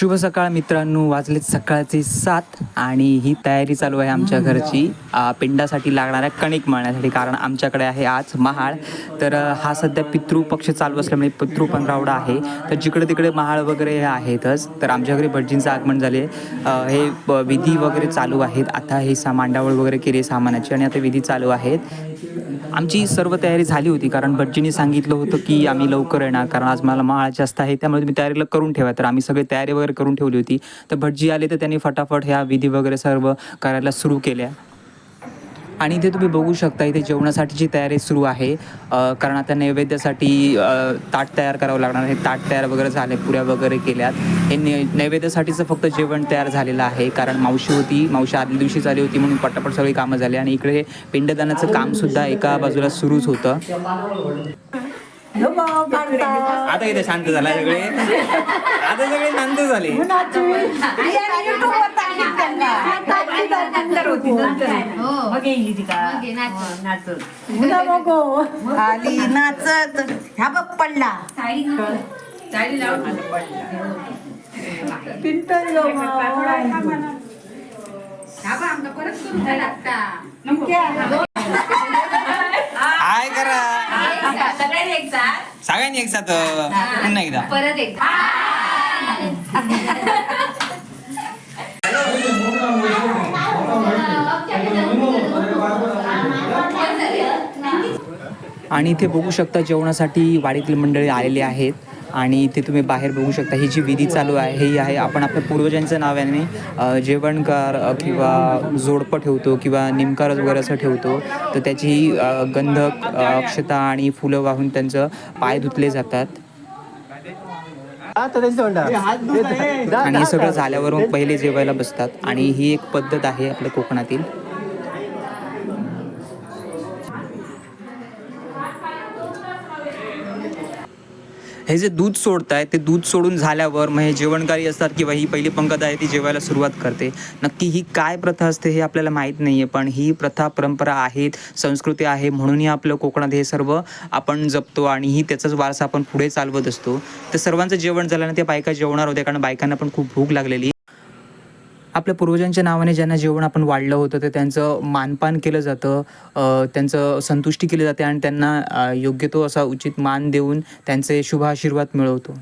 शुभ सकाळ मित्रांनो. वाजलेत सकाळचे सात आणि ही तयारी चालू आहे आमच्या घरची. पिंडासाठी लागणाऱ्या कणिक मळण्यासाठी कारण आमच्याकडे आहे आज महाळ. तर हा सध्या पितृ पक्ष चालू असल्यामुळे पितृ पंधरावडा आहे. तर जिकडे तिकडे महाळ वगैरे हे आहेतच. तर आमच्या घरी भटजींचं आगमन झाले हे विधी वगैरे चालू आहेत. आता हे सा मांडावळ वगैरे केली सामानाची आणि आता विधी चालू आहेत. आमची सर्व तयारी झाली होती कारण भटजींनी सांगितलं होतं की आम्ही लवकर येणार कारण आज मला महाळ जास्त आहे. त्यामुळे तुम्ही तयारीला करून ठेवा. तर आम्ही सगळी तयारी वगैरे करून ठेवली होती. तर भटजी आले तर त्यांनी फटाफट ह्या विधी वगैरे सर्व करायला सुरू केल्या. आणि इथे तुम्ही बघू शकता इथे जेवणासाठीची तयारी सुरू आहे. कारण आता नैवेद्यासाठी ताट तयार करावं लागणार आहे. ताट तयार वगैरे झाले पुऱ्या वगैरे केल्यात. हे नै नैवेद्यासाठीचं फक्त जेवण तयार झालेलं आहे. कारण मावशी होती मावशी आदल्या दिवशीच आली होती म्हणून पटापट सगळी कामं झाली. आणि इकडे हे पिंडदानाचं कामसुद्धा एका बाजूला सुरूच होतं. आता इथे शांत झाला सगळे. आता सगळे शांत झाले. आली नाचत. ह्या बघ पडला. सगळ्यांनी एक साथ पुन्हा एकदा. परत एकदा. आणि इथे बघू शकता जेवणासाठी वाडीतील मंडळी आलेले आहेत. आणि ते तुम्ही बाहेर बघू शकता ही जी विधी चालू आहे ही आहे. आपण आपल्या पूर्वजांच्या नावाने जेवणकार किंवा जोडपं ठेवतो किंवा निमकार वगैरे असं ठेवतो तर त्याची अ, गंधक अक्षता आणि फुलं वाहून त्यांचं पाय धुतले जातात. आणि हे सगळं झाल्यावर मग पहिले जेवायला बसतात. आणि ही एक पद्धत आहे आपल्या कोकणातील. हे जे दूध सोडत आहे ते दूध सोडून झाल्यावर मग हे जेवणकारी असतात किंवा ही पहिली पंगत आहे ती जेवायला सुरुवात करते. नक्की ही काय प्रथा असते हे आपल्याला माहीत नाही आहे पण ही प्रथा परंपरा आहेत संस्कृती आहे म्हणूनही आपलं कोकणात हे सर्व आपण जपतो आणि ही त्याचाच वारसा आपण पुढे चालवत असतो. तर सर्वांचं जेवण झाल्यानं त्या बायका जेवणार होत्या कारण बायकांना पण खूप भूक लागलेली. आपल्या पूर्वजांच्या नावाने ज्यांना जेवण आपण वाढलं होतं ते त्यांचं मानपान केलं जातं त्यांचं संतुष्टी केली जाते आणि त्यांना योग्य तो असा उचित मान देऊन त्यांचे शुभ आशीर्वाद मिळवतो.